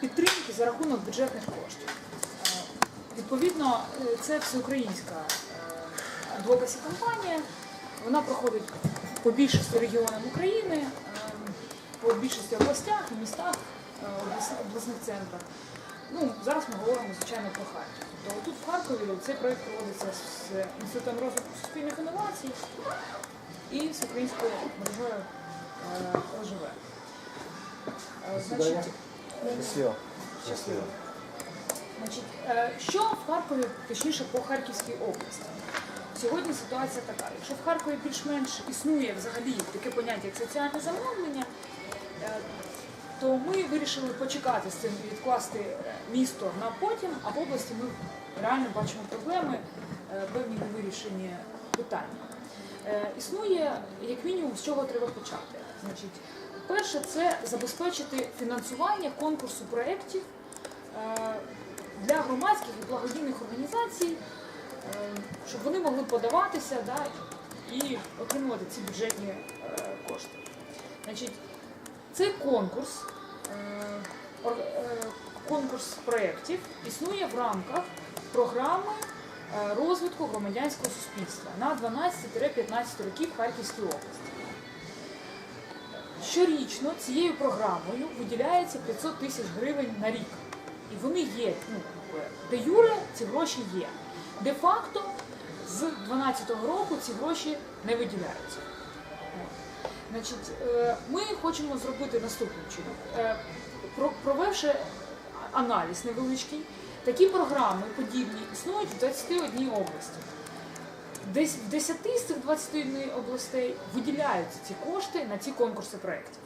підтримки за рахунок бюджетних коштів. Е, Відповідно, е, це всеукраїнська е, адвокасі кампанія. Вона проходить по більшості регіонам України, по більшості областях містах, обласних центрах. Ну, зараз ми говоримо, звичайно, про Харків. Тобто тут в Харкові цей проект проводиться з Інститутом розвитку суспільних інновацій і з українською мережею ОЖВ. Значить, Щасливо. Щасливо. Значить, е, що в Харкові, точніше по Харківській області? Сьогодні ситуація така. Якщо в Харкові більш-менш існує взагалі таке поняття, як соціальне замовлення, е, то ми вирішили почекати з цим і відкласти е, місто на потім, а в області ми реально бачимо проблеми, певні невирішені питання. Існує як мінімум з чого треба почати. Значить, перше це забезпечити фінансування конкурсу проєктів е, для громадських і благодійних організацій, е, щоб вони могли подаватися да, і отримувати ці бюджетні е, кошти. Значить, цей конкурс, конкурс проєктів існує в рамках програми розвитку громадянського суспільства на 12-15 років Харківській області. Щорічно цією програмою виділяється 500 тисяч гривень на рік. І вони є, ну, де юре ці гроші є. Де-факто з 2012 року ці гроші не виділяються. Значить, е, ми хочемо зробити наступним чином. Е, про- Провівши аналіз невеличкий, такі програми подібні існують в 21 області. Десь в 10 з цих 21 областей виділяються ці кошти на ці конкурси проєктів.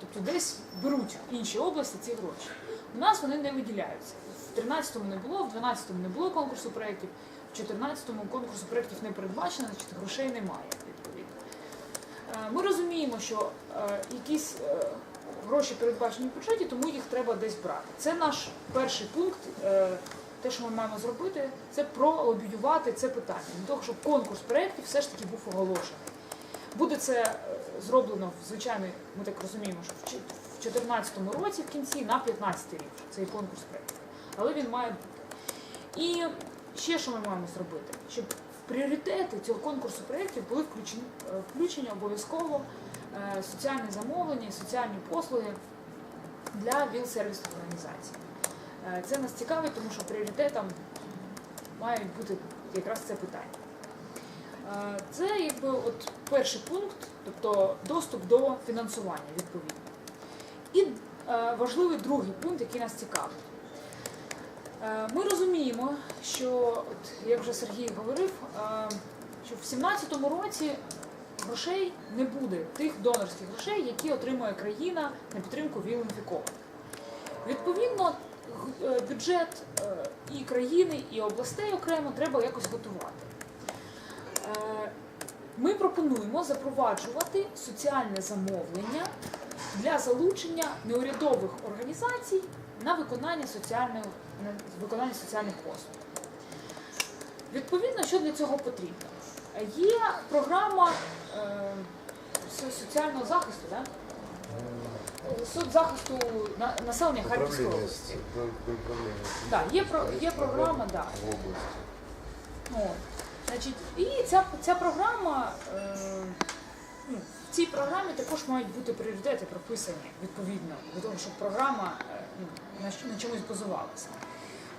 Тобто десь беруть інші області ці гроші. У нас вони не виділяються. В 13-му не було, в 12-му не було конкурсу проєктів, в 14-му конкурсу проєктів не передбачено, значить грошей немає відповідно. Е, Ми розуміємо, що е, якісь е, гроші передбачені в бюджеті, тому їх треба десь брати. Це наш перший пункт. Те, що ми маємо зробити, це пролобіювати це питання для того, щоб конкурс проєктів все ж таки був оголошений. Буде це е, зроблено звичайно, ми так розуміємо, що в 2014 році в кінці на 15 рік цей конкурс проєктів. Але він має бути. І ще що ми маємо зробити, щоб в пріоритети цього конкурсу проєктів були включені, е, включені обов'язково е, соціальні замовлення соціальні послуги для віл-сервісних організацій. Е, Це нас цікавить, тому що пріоритетом має бути якраз це питання. Е, Це якби от перший пункт, тобто доступ до фінансування відповідно. І е, важливий другий пункт, який нас цікавить. Ми розуміємо, що, от, як вже Сергій говорив, що в 2017 році грошей не буде тих донорських грошей, які отримує країна на підтримку віл-інфікованих. Відповідно, бюджет е, і країни, і областей окремо треба якось готувати. Е, Ми пропонуємо запроваджувати соціальне замовлення для залучення неурядових організацій на виконання соціальних, на виконання соціальних послуг. Відповідно, що для цього потрібно? Е, Є програма е, соціального захисту, да? Соцзахисту на- населення Харківської Управління, області. до- до управління. Так, є, про, є програма, да. В області. От. Значить, і ця, ця програма, е, ну, в цій програмі також мають бути пріоритети прописані відповідно до того, щоб програма е, ну, на, щ- на чомусь базувалася.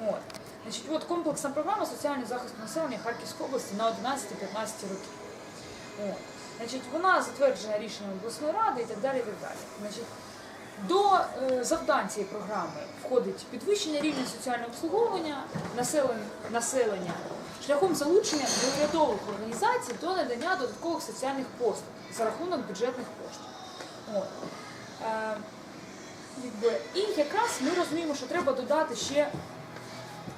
От. Значить, от комплексна програма соціального захисту населення Харківської області на 11-15 років. От. Значить, вона затверджена рішенням обласної ради і так далі. І так далі. Значить, до е, завдань цієї програми входить підвищення рівня соціального обслуговування населення, шляхом залучення неурядових організацій до надання додаткових соціальних послуг за рахунок бюджетних коштів. Е, і якраз ми розуміємо, що треба додати ще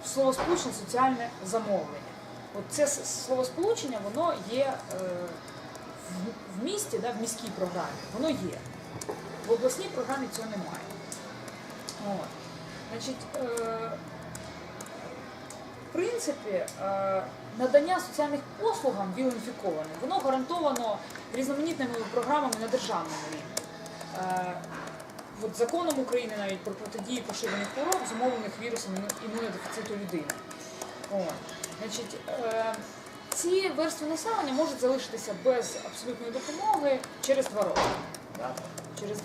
словосполучення соціальне замовлення. От це словосполучення, воно є е, в місті, в міській програмі, воно є. В обласній програмі цього немає. От. Значить, е, в принципі, е, надання соціальних послугам віл-інфікованим, воно гарантовано різноманітними програмами на державному рівні. Е, от законом України навіть про протидію поширення хвороб, зумовлених вірусом імунодефіциту людини. От. Значить, ці верстви населення можуть залишитися без абсолютної допомоги через два роки. Через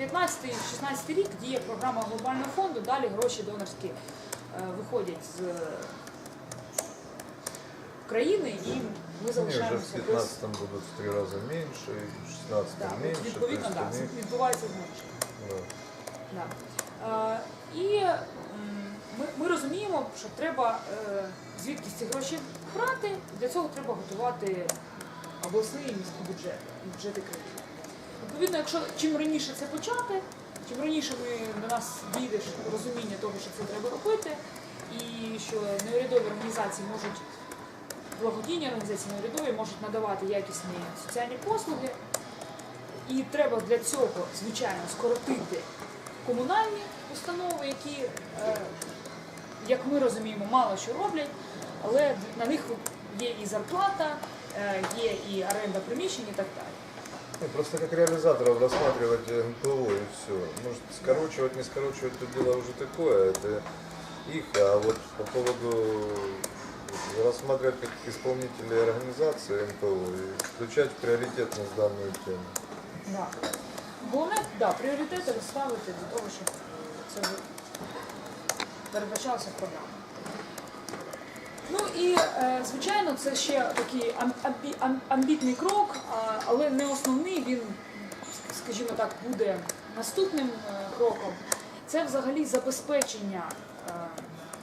15-16 рік діє програма глобального фонду, далі гроші донорські е, виходять з країни і ми залишаємося в без 15 будут в три раза меньше, и в 16 Да, то відповідно, есть да, відбувається зменшення. да. Да. Е, і ми, ми розуміємо, що треба е, звідки ці гроші брати. Для цього треба готувати обласний і міський бюджет, бюджети країни. Відповідно, якщо чим раніше це почати, чим раніше ми до нас дійде розуміння того, що це треба робити, і що неурядові організації можуть, благодійні організації неурядові можуть надавати якісні соціальні послуги. І треба для цього, звичайно, скоротити комунальні установи, які, е, як ми розуміємо, мало що роблять, але на них є і зарплата, е, є і оренда приміщень і так далі. Не, просто как реализаторов рассматривать э, НПО и все. Может, скорочивать, не скорочивать, это дело уже такое, это их, а вот по поводу рассматривать как исполнителей организации НПО и включать в приоритетность данную тему. Да. Головне, да, пріоритети розставити для того, щоб це передбачалося в програмі. Ну і е, звичайно, це ще такий ам- амбі- ам- амбітний крок, але не основний. Він, скажімо так, буде наступним е, кроком. Це взагалі забезпечення е,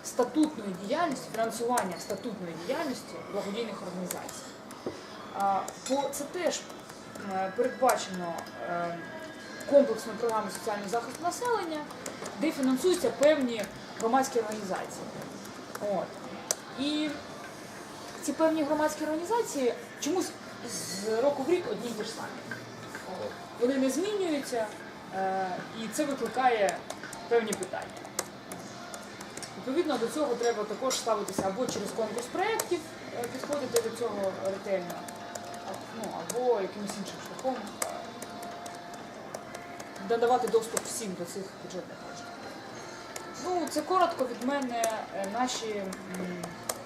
статутної діяльності, фінансування статутної діяльності благодійних організацій. Бо це теж передбачено комплексною програмою соціального захисту населення, де фінансуються певні громадські організації. От. І ці певні громадські організації чомусь з року в рік одні й ті ж самі. Вони не змінюються, е, і це викликає певні питання. Відповідно, до цього треба також ставитися або через конкурс проєктів, е, підходити до цього ретельно, ну, або якимось іншим шляхом е, надавати доступ всім до цих бюджетних коштів. Ну, це коротко від мене наші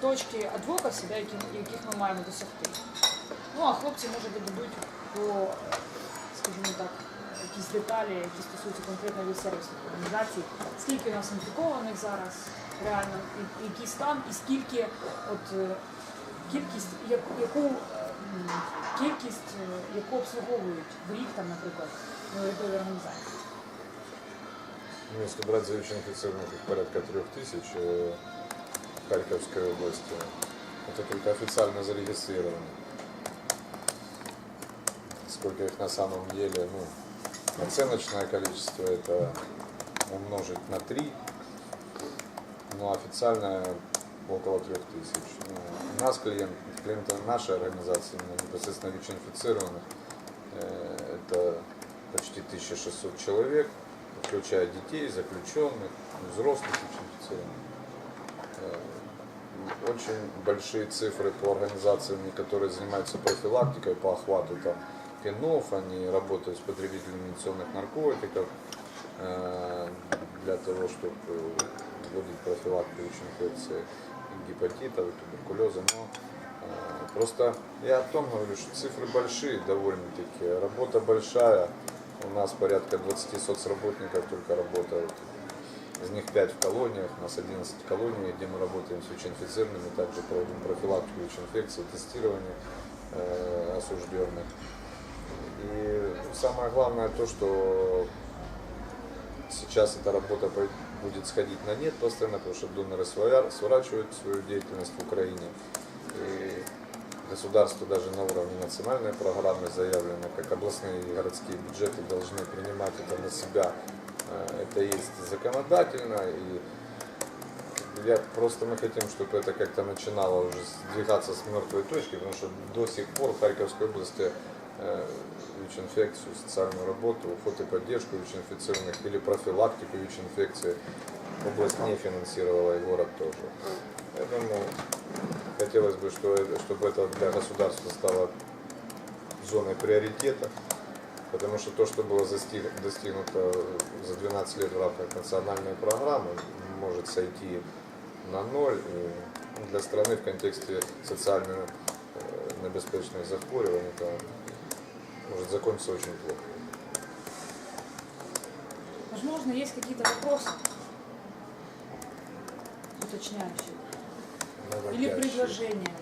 точки адвокасі, да, які, яких ми маємо досягти. Ну, а хлопці, може, додадуть по, е, скажімо так, якісь деталі, які стосуються конкретно від сервісних організацій, скільки у нас інфікованих зараз, реально, і- який стан, і скільки от е, кількість, як- яку е, м, кількість, е, яку обслуговують в рік, там, наприклад, неурядові організації. Ну, если брать за инфицированных их порядка трех тысяч э, в Харьковской области, это только официально зарегистрировано. Сколько их на самом деле, ну, оценочное количество это умножить на 3, но официально около трех тысяч. Ну, у нас клиент, клиенты нашей организации, непосредственно ВИЧ-инфицированных, э, это почти 1600 человек, включая детей, заключенных, взрослых ВИЧ-инфицированных. Очень большие цифры по организациям, которые занимаются профилактикой по охвату там, пинов, они работают с потребителями инъекционных наркотиков э, для того, чтобы вводить профилактику ВИЧ-инфекции, гепатитов, туберкулеза. Но э, просто я о том говорю, что цифры большие довольно-таки, работа большая. У нас порядка 20 соцработников только работают. Из них 5 в колониях, у нас 11 колоний, где мы работаем с ВИЧ-инфицированными, также проводим профилактику ВИЧ-инфекции, тестирование э, осужденных. И самое главное то, что сейчас эта работа будет сходить на нет постоянно, потому что доноры сворачивают свою деятельность в Украине. И государство даже на уровне национальной программы заявлено, как областные и городские бюджеты должны принимать это на себя. Э, Это есть законодательно, и я просто мы хотим, чтобы это как-то начинало уже сдвигаться с мертвой точки, потому что до сих пор в Харьковской области э, ВИЧ-инфекцию, социальную работу, уход и поддержку ВИЧ-инфицированных или профилактику ВИЧ-инфекции область не финансировала и город тоже. Поэтому хотелось бы, чтобы это для государства стало зоной приоритета. Потому что то, что было достигнуто за 12 лет в рамках национальной программы, может сойти на ноль. И ну, для страны в контексте социально э, небезпечных захворюваний это может закончиться очень плохо. Возможно, есть какие-то вопросы уточняющие или предложения.